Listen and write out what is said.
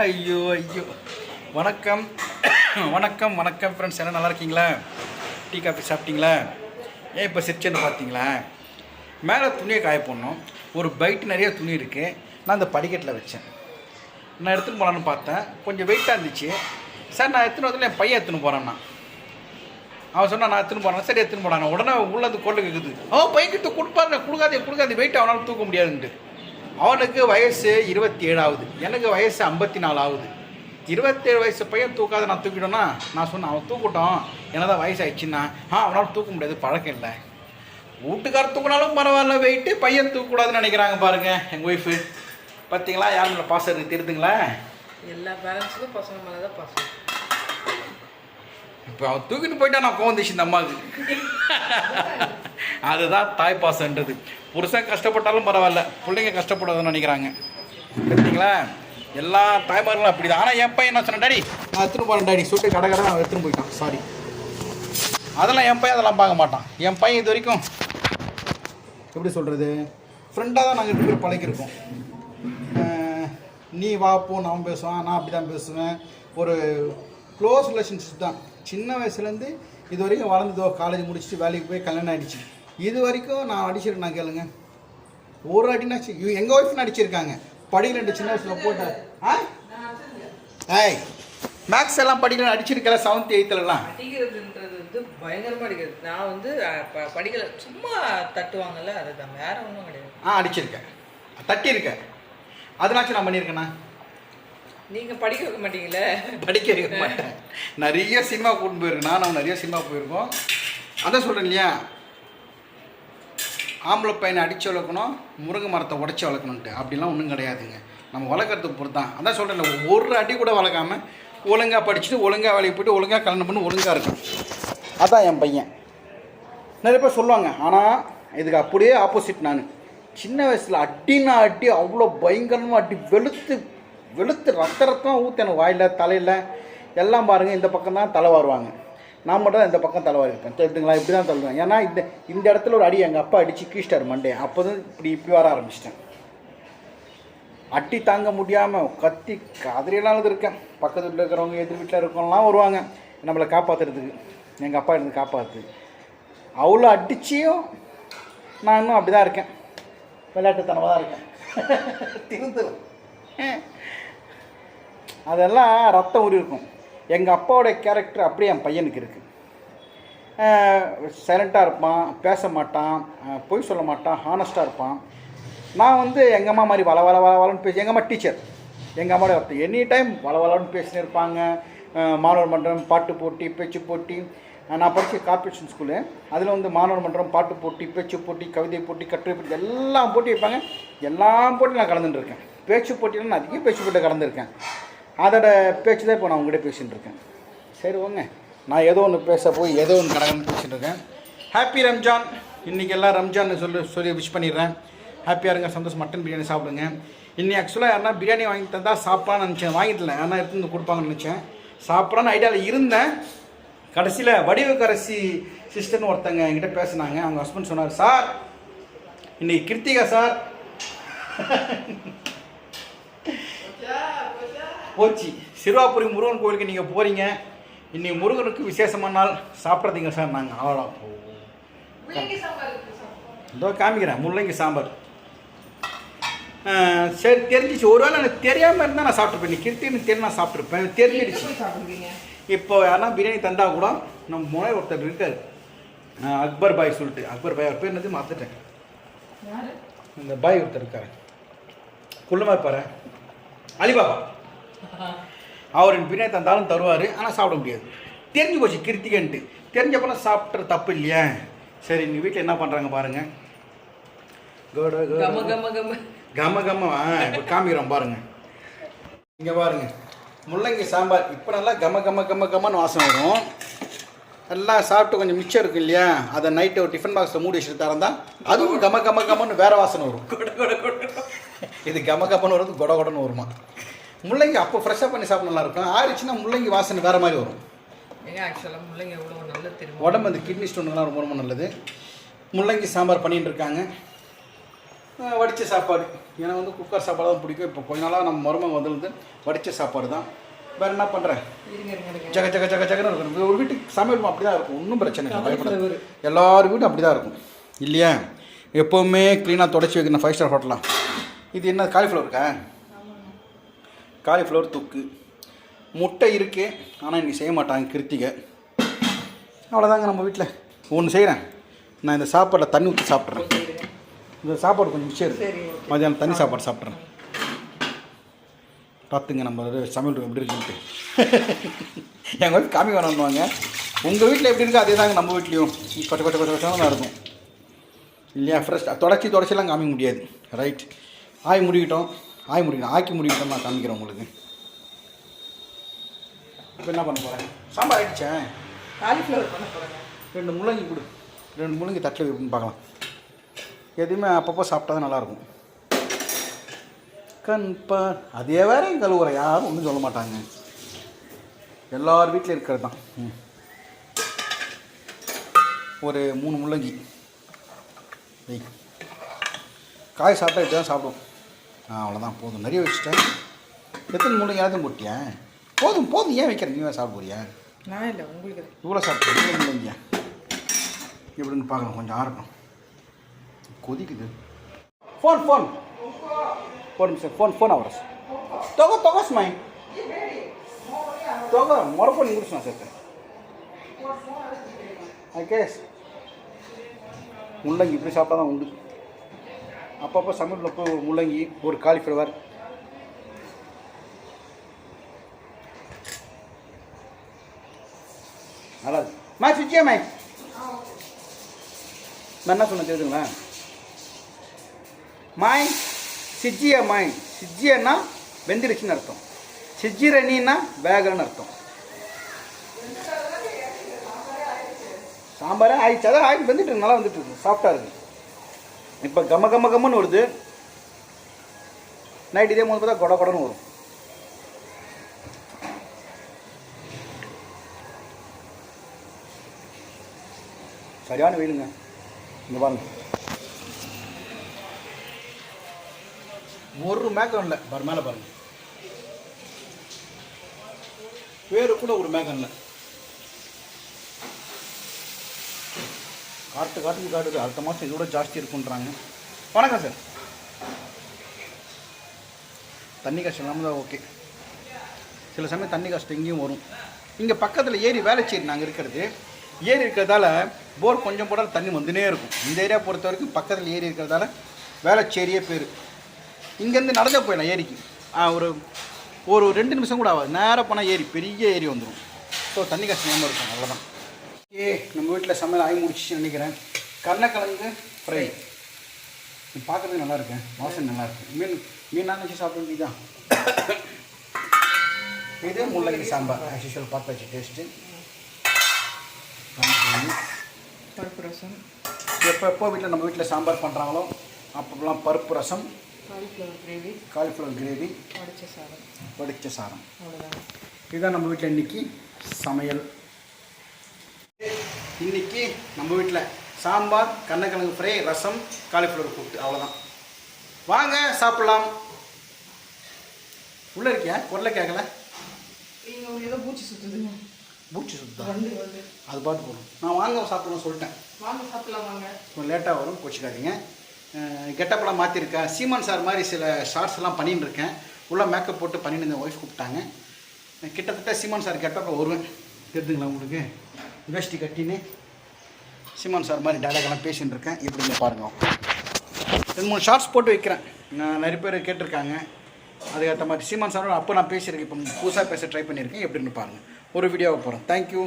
ஐயோ ஐயோ. வணக்கம். வணக்கம் வணக்கம் ஃப்ரெண்ட்ஸ் என்ன நல்லா இருக்கீங்களா? டீ காஃபி சாப்பிட்டீங்களா? ஏன் இப்போ சிரிச்சேன்னு பார்த்தீங்களா மேலே துணியை காய போடணும். ஒரு பைட் நிறைய துணி இருக்குது நான் அந்த படிக்கட்டில் வச்சேன். நான் எடுத்துன்னு போகலான்னு பார்த்தேன். கொஞ்சம் வெயிட்டாக இருந்துச்சு. சார் நான் எடுத்துன்னு வரதுல என் பையன் எடுத்துன்னு போகிறேன்னா அவன் சொன்னால் நான் எடுத்துன்னு போகிறேன் சரி எடுத்துன்னு போனாங்க உடனே உள்ளே அந்த கொள்ளு கேக்குது. அவன் பைக்கிட்ட கொடுப்பாரு கொடுக்காதே கொடுக்காது. வெயிட் அவனால் தூக்க முடியாதுன்ட்டு. அவனுக்கு வயசு இருபத்தி ஏழு ஆகுது எனக்கு வயசு ஐம்பத்தி நாலு ஆகுது இருபத்தேழு வயசு பையன் தூக்காத நான் தூக்கிட்டோன்னா நான் சொன்னேன் அவன் தூக்கட்டும். என்னதான் வயசு ஆயிடுச்சுன்னா ஆ அவனால் தூக்க முடியாது. பழக்கம் இல்லை. வீட்டுக்கார தூக்கினாலும் பரவாயில்ல வெயிட்டு பையன் தூக்கக்கூடாதுன்னு நினைக்கிறாங்க பாருங்க எங்கள் ஒய்ஃபு பார்த்தீங்களா யார் மேலே பாசம் இருக்கு தெரியுதுங்களா? எல்லா பேரண்ட்ஸுக்கும் பசங்க மேலே தான் பசங்க இப்போ அவன் தூக்கிட்டு போயிட்டா நான் கோவந்துச்சு இந்த அம்மாவுக்கு. அதுதான் தாய் பாசன்றது புருஷன் கஷ்டப்பட்டாலும் பரவாயில்ல பிள்ளைங்க கஷ்டப்படாதுன்னு நினைக்கிறாங்க. சரிங்களா? எல்லா தாய்மார்களும் அப்படி தான் ஆனால் என் பையன் என்ன சொன்னேன் டாடி நான் எடுத்துன்னு போகிறேன் டாடி சுட்டு கடை கடை அவன் எடுத்துன்னு போயிட்டான். சாரி அதெல்லாம் என் பையன் அதெல்லாம் பார்க்க மாட்டான். என் பையன் இது வரைக்கும் எப்படி சொல்கிறது ஃப்ரெண்டாக தான் நாங்கள் ரெண்டு பேரும் பழகிருக்கோம் நீ வா போ நான் பேசுவான். நான் அப்படி தான் பேசுவேன். ஒரு க்ளோஸ் ரிலேஷன்ஷிப் தான். சின்ன வயசுலேருந்து இது வரைக்கும் வளர்ந்ததோ காலேஜ் முடிச்சுட்டு வேலைக்கு போய் கல்யாணம் ஆகிடுச்சு இது வரைக்கும் நான் அடிச்சிருக்கேன் நான் கேளுங்க. ஒரு அடினாச்சு எங்கள் ஒய்ஃப் அடிச்சிருக்காங்க. படிக்கல ரெண்டு சின்ன வயசில் போட்டு ஆ? ஏய் மேக்ஸ் எல்லாம் படிக்கல அடிச்சிருக்கல செவன்த் எயித்துலலாம் அடிக்கிறதுன்றது வந்து பயங்கரமாக அடிக்கிறது. நான் வந்து படிக்கல. சும்மா தட்டுவாங்கல்ல அதுதான் வேற ஒன்றும் கிடையாது. ஆ அடிச்சிருக்கேன் தட்டியிருக்கேன் அதனாச்சும் நான் பண்ணியிருக்கேண்ணா நீங்கள் படிக்க வைக்க மாட்டீங்களே. படிக்க வைக்க மாட்டேன். நிறைய சினிமா கூட்டின்னு போயிருக்கேன். நானும் நிறைய சினிமா போயிருக்கோம். அதான் சொல்கிறேன் இல்லையா? ஆம்பளை பையனை அடித்து வளர்க்கணும் முருங்கை மரத்தை உடச்சி வளர்க்கணுன்ட்டு அப்படிலாம் ஒன்றும் கிடையாதுங்க. நம்ம வளர்க்குறதுக்கு பொறுத்து தான் அதான் சொல்கிறேன் ஒரு அடி கூட வளர்க்காம ஒழுங்காக படிச்சுட்டு ஒழுங்காக வேலைக்கு போயிட்டு ஒழுங்காக கல்யாணம் பண்ணி ஒழுங்காக இருக்கும் அதான் என் பையன். நிறைய பேர் சொல்லுவாங்க ஆனால் இதுக்கு அப்படியே ஆப்போசிட் நான். சின்ன வயசில் அட்டினா அடி அவ்வளோ பயங்கரமாக அடி வெளுத்து வெளுத்து ரத்த ரத்தம் ஊற்றணும் வாயில் தலையில். எல்லாம் பாருங்கள் இந்த பக்கம் தான் தலை வாருவாங்க. நான் மட்டும் தான் இந்த பக்கம் தலை வாரிப்பேன் தெரியுதுங்களா இப்படி தான் தள்ளுவேன். ஏன்னா இந்த இந்த இடத்துல ஒரு அடி எங்கள் அப்பா அடித்து கீழ்ஸ்டார் மண்டே. அப்போ தான் இப்படி இப்படி வர ஆரம்பிச்சிட்டேன். அட்டி தாங்க முடியாமல் கத்தி கதறியெல்லாம் இருக்கேன் பக்கத்து வீட்டில் இருக்கிறவங்க எதிர் வீட்டில் இருக்கவங்கலாம் வருவாங்க. நம்மளை காப்பாற்றுறதுக்கு எங்கள் அப்பா இருந்து காப்பாற்று அவ்வளோ அடிச்சியும் நான் இன்னும் அப்படி தான் இருக்கேன் விளையாட்டுத்தனமாக தான் இருக்கேன். திருந்துவேன் அதெல்லாம் ரத்தம் ஊறி இருக்கும் எங்கள் அப்பாவோடைய கேரக்டர் அப்படியே என் பையனுக்கு இருக்குது சைலண்ட்டாக இருப்பான் பேச மாட்டான் பொய் சொல்ல மாட்டான் ஹானஸ்ட்டாக இருப்பான். நான் வந்து எங்கள் அம்மா மாதிரி வள வள வள வளன்னு பேசி எங்கள் அம்மா டீச்சர் எங்கள் அம்மாவோட ஒருத்தர் எனி டைம் வள வளன்னு பேசினே இருப்பாங்க. மாணவர் மன்றம் பாட்டு போட்டி பேச்சு போட்டி. நான் படித்த கார்பரேஷன் ஸ்கூலு அதில் வந்து மாணவர் மன்றம் பாட்டு போட்டி பேச்சு போட்டி கவிதை போட்டி கட்டுரை போட்டி எல்லாம் போட்டி வைப்பாங்க. எல்லாம் போட்டியும் நான் கலந்துட்டுருக்கேன் பேச்சு போட்டியில் நான் அதிக பேச்சு போட்டி கலந்துருக்கேன். அதோட பேச்சு தான் இப்போ நான் உங்கள்கிட்ட பேசிகிட்டு இருக்கேன். சரி ஓங்க நான் ஏதோ ஒன்று பேச போய் ஏதோ ஒன்று கடகன்னு பேசிகிட்டு இருக்கேன். ஹாப்பி ரம்ஜான் இன்றைக்கி எல்லாம் ரம்ஜான் சொல்லி சொல்லி விஷ் பண்ணிடுறேன். ஹாப்பியாக இருங்க சந்தோஷம். மட்டன் பிரியாணி சாப்பிடுங்க. இன்னி ஆக்சுவலாக யாருன்னா பிரியாணி வாங்கி தந்தால் சாப்பிட்லான்னு நினச்சேன். வாங்கிட்டல யாருன்னா எடுத்து வந்து கொடுப்பாங்கன்னு நினச்சேன். சாப்பிட்றான்னு ஐடியாவில் இருந்தேன். கடைசியில் வடிவக்கரசி சிஸ்டர்னு ஒருத்தங்க என்கிட்ட பேசினாங்க. அவங்க ஹஸ்பண்ட் சொன்னார் சார் இன்றைக்கி கிருத்திகா சார். போச்சு. சிறுவாபுரி முருகன் கோயிலுக்கு நீங்கள் போகிறீங்க இன்னைக்கு முருகனுக்கு விசேஷமான நாள். சாப்பிட்றதுங்க சார் நாங்கள் அவ்வளோ இதோ காமிக்கிறேன் முள்ளங்கி சாம்பார். சரி தெரிஞ்சிச்சு. ஒருவேளை எனக்கு தெரியாமல் இருந்தால் நான் சாப்பிட்ருப்பேன் நீ கிருத்தின்னு தெரிஞ்சு நான் சாப்பிட்ருப்பேன் தெரிஞ்சிடுச்சு. இப்போ யாருன்னா பிரியாணி தந்தா கூட நம்ம முனை ஒருத்தர் இருக்கார். அக்பர் பாய் சொல்லிட்டு. அக்பர் பாய் அவர் பேர் என்னது? மாற்றிட்டேன் இந்த பாய் ஒருத்தர் இருக்காரு. குள்ளமாக இருப்பாரு அலிபாபா. அவர் எனக்கு பிரியாணி தந்தாலும் தருவார் ஆனால் சாப்பிட முடியாது. தெரிஞ்சு போச்சு கிருத்திகன்ட்டு. தெரிஞ்சப்பெல்லாம் சாப்பிட்ற தப்பு இல்லையா. சரி நீ வீட்டில் என்ன பண்ணுறாங்க பாருங்க. கோட கோட. கம கம கம. கம கம. இப்போ காமிக்கிறோம் பாருங்க. இங்கே பாருங்க. முள்ளங்கி சாம்பார். இப்போ நல்லா கம கம கம கமன்னு வாசம் வரும். எல்லாம் சாப்பிட்டு கொஞ்சம் மிச்சம் இருக்கு இல்லையா? அதை நைட்டு ஒரு டிஃபன் பாக்ஸில் மூடி வச்சுட்டு தரந்தா அதுவும் கம கம கமன்னு வேற வாசனை வரும். இது கம கமன்னு வருது கொட கொடன்னு வருமா? முள்ளங்கி அப்போ ஃப்ரெஷ்ஷாக பண்ணி சாப்பிட நல்லா இருக்கும். ஆறிச்சுன்னா முள்ளங்கி வாசனை வேற மாதிரி வரும். ஏங்க ஆக்சுவலாக முள்ளங்க எவ்வளோ நல்லது தெரியுமா? உடம்பு அந்த கிட்னி ஸ்டோனுங்கெல்லாம் ரொம்ப ரொம்ப நல்லது. முள்ளங்கி சாம்பார் பண்ணிட்டு இருக்காங்க. வடிச்ச சாப்பாடு. எனக்கு வந்து குக்கர் சாப்பாடு தான் பிடிக்கும். இப்போ கொஞ்ச நாளாக நம்ம மருமக வந்து வடிச்ச சாப்பாடு தான். வேறு என்ன பண்ணுறேன் ஜக ஜக ஜக ஜகன்னு இருக்கும். ஒரு வீட்டுக்கு சமையல் அப்படி தான் இருக்கும். ஒன்றும் பிரச்சனை இல்லை. பயப்படாது. Cauliflower. எல்லார் வீடும் அப்படி தான் இருக்கும். இல்லையா? எப்போவுமே க்ளீனாக தொடச்சி வைக்கணும். ஃபைவ் ஸ்டார் ஹோட்டலாம் இது என்ன காலிஃப்ளவர் இருக்கா? காலிஃப்ளவர் தொக்கு. முட்டை இருக்கு ஆனால் இன்னைக்கு செய்ய மாட்டாங்க கிருத்திகை. அவ்வளோதாங்க நம்ம வீட்டில் ஒன்று செய்கிறேன் நான் இந்த சாப்பாடில் தண்ணி ஊற்றி சாப்பிட்றேன். இந்த சாப்பாடு கொஞ்சம் மிச்சம் இருக்கு. சரி ஓகே. மதியானம் தண்ணி சாப்பாடு சாப்பிட்றேன் பார்த்துங்க நம்ம சமையல் எப்படி இருக்குன்ட்டு. எங்கள் வீட்டு காமி வேணும்னுவாங்க. உங்கள் வீட்டில் எப்படி இருக்கோ அதே தாங்க நம்ம வீட்லேயும். கொட்ட கொட்ட கொட்ட தான் இருக்கும். இல்லையா ஃப்ரெஷ் தொடச்சி தொடச்சிலாம் காமிக்க முடியாது. ரைட் ஆய் முடிக்கிட்டோம். ஆய் முடிக்கணும் ஆக்கி முடிக்கிட்டோம் நான் காமிக்கிறேன் உங்களுக்கு. இப்போ என்ன பண்ண போகிறேன் சாம்பார் ஆயிடுச்சேன் காலிஃப்ளவர் பண்ண போகிறேங்க ரெண்டு முள்ளங்கி கொடு. ரெண்டு முள்ளங்கி தட்டில் பார்க்கலாம். எதுவுமே அப்பப்போ சாப்பிட்டா தான் நல்லாயிருக்கும். கண்பா அதே வேற கழுவுற. யாரும் ஒன்றும் சொல்ல மாட்டாங்க. எல்லார் வீட்டில் இருக்கிறது தான். ம். ஒரு மூணு முள்ளங்கி. காய் சாப்பிட்டா இப்படி தான் சாப்பிடும். ஆ அவ்வளோதான் போதும். நிறைய வச்சுட்டேன். எத்தனை மூணு யாரும் போட்டியேன் போதும் போதும். ஏன் வைக்கிறேன் நீ சாப்பிட போறியா? நான் இல்லை உங்களுக்கு இவ்வளோ சாப்பிட்றேன் எப்படின்னு பார்க்கலாம். கொஞ்சம் ஆரம்பம் கொதிக்குது. ஃபோன் ஃபோன் ஒரு சார் ஃபோன் ஃபோன் ஆகிற சார் தொகை தொகை சுமை தொகை முறை பண்ணி கொடுத்துனா சார் ஐ கேஸ் முள்ளங்கி இப்படி சாப்பிட்டா தான் உண்டு. அப்பப்போ சமையலில் போய் ஒரு முள்ளங்கி ஒரு காலிஃப்ளவர் நல்லா மா சுச்சியா மை? நான் என்ன சொன்ன தெரியுதுங்களா? மாய் சிஜ்ஜியா மாய் சிஜ்ஜியன்னா வெந்திருச்சுன்னு அர்த்தம். சிஜ்ஜிரணின்னா வேகன்னு அர்த்தம். சாம்பாரே ஆயிடுச்சு. அதான் ஆகி வந்துட்டு இருக்கு, நல்லா வந்துட்டு இருக்கு. சாஃப்டாக இருக்கு. இப்போ கம கம கம்மன்னு வருது. நைட் இதே போது பார்த்தா கொட கொடன்னு வரும். சரியான வெயிலுங்க. இங்கே பாருங்க. ஒரு மேகம் இல்லை. பாரு மேலே பாருங்க. வேறு கூட ஒரு மேகம் இல்லை. காட்டு காட்டுக்கு காட்டுது அடுத்த மாதம் இதோட ஜாஸ்தி இருக்குன்றாங்க. வணக்கம் சார். தண்ணி கஷ்டம் இல்லாமல் தான் ஓகே. சில சமயம் தண்ணி கஷ்டம் இங்கேயும் வரும். இங்கே பக்கத்தில் ஏரி வேலைச்சேரி நாங்கள் இருக்கிறது. ஏரி இருக்கிறதால போர் கொஞ்சம் போட தண்ணி வந்துனே இருக்கும். இந்த ஏரியா பொறுத்த வரைக்கும் பக்கத்தில் ஏரி இருக்கிறதால வேலைச்சேரியே பேர். இங்கேருந்து நடந்தே போயிடலாம் ஏரிக்கு. ஒரு ஒரு ரெண்டு நிமிஷம் கூட ஆகாது. நேராக போனால் ஏரி பெரிய ஏரி வந்துடும் ஸோ தண்ணி கஷ்டம் இல்லாமல் இருக்கும். அவ்வளோதான் ஏ நம்ம வீட்டில் சமையல் ஆகி முடிச்சுன்னு நினைக்கிறேன். கருணக்கிழங்கு ஃப்ரை பார்க்குறதுக்கு நல்லா இருக்கேன் வாசனை நல்லா இருக்கு. மீன் மீன் நான் வச்சு சாப்பிட வேண்டியதான் இது முள்ளங்கி சாம்பார். ஆஸ் யூஷுவல் பார்த்தாச்சு டேஸ்ட்டு பருப்பு ரசம். எப்போ எப்போ வீட்டில் நம்ம வீட்டில் சாம்பார் பண்ணுறாங்களோ அப்போலாம் பருப்பு rasam cauliflower gravy cauliflower gravy உடச்ச சாதம். வடிச்ச சாதம். இதுதான் நம்ம வீட்டில் இன்னைக்கு சமையல் இன்னைக்கு நம்ம வீட்டில் சாம்பார் கண்ணக்கிழங்கு ஃப்ரை ரசம் காலிஃப்ளவர் கூட்டு. அவ்வளோதான் வாங்க சாப்பிடலாம். உள்ளே இருக்கியா? குரலை கேட்கல நீங்கள் ஏதோ பூச்சி சுற்றுதுங்க பூச்சி வந்து அது பாட்டு போகணும் நான் வாங்க சாப்பிடணும்னு சொல்லிட்டேன். வாங்க சாப்பிடலாம் வாங்க. கொஞ்சம் லேட்டாக வரும் கோச்சிக்காதீங்க கெட்டப்பெல்லாம் மாற்றிருக்கேன் சீமான் சார் மாதிரி சில ஷார்ட்ஸ் எல்லாம் பண்ணின்னு இருக்கேன். உள்ள மேக்கப் போட்டு பண்ணிட்டு இந்த ஒய்ஃப் கூப்பிட்டாங்க. கிட்டத்தட்ட சீமான் சார் கெட்டப்பில் வருவேன் தெரிஞ்சுங்களா உங்களுக்கு? வேஷ்டி கட்டின்னு சீமான் சார் மாதிரி dialogue பேசின்னு இருக்கேன். எப்படிங்க பாருங்க. ரெண்டு மூணு ஷார்ட்ஸ் போட்டு வைக்கிறேன். நான் நிறைய பேர் கேட்டிருக்காங்க. அதுக்கேற்ற மாதிரி சீமான் சாரோட அப்போ நான் பேசியிருக்கேன். இப்போ புதுசாக பேச ட்ரை பண்ணியிருக்கேன். எப்படின்னு பாருங்கள் ஒரு வீடியோவை போகிறேன் தேங்க்யூ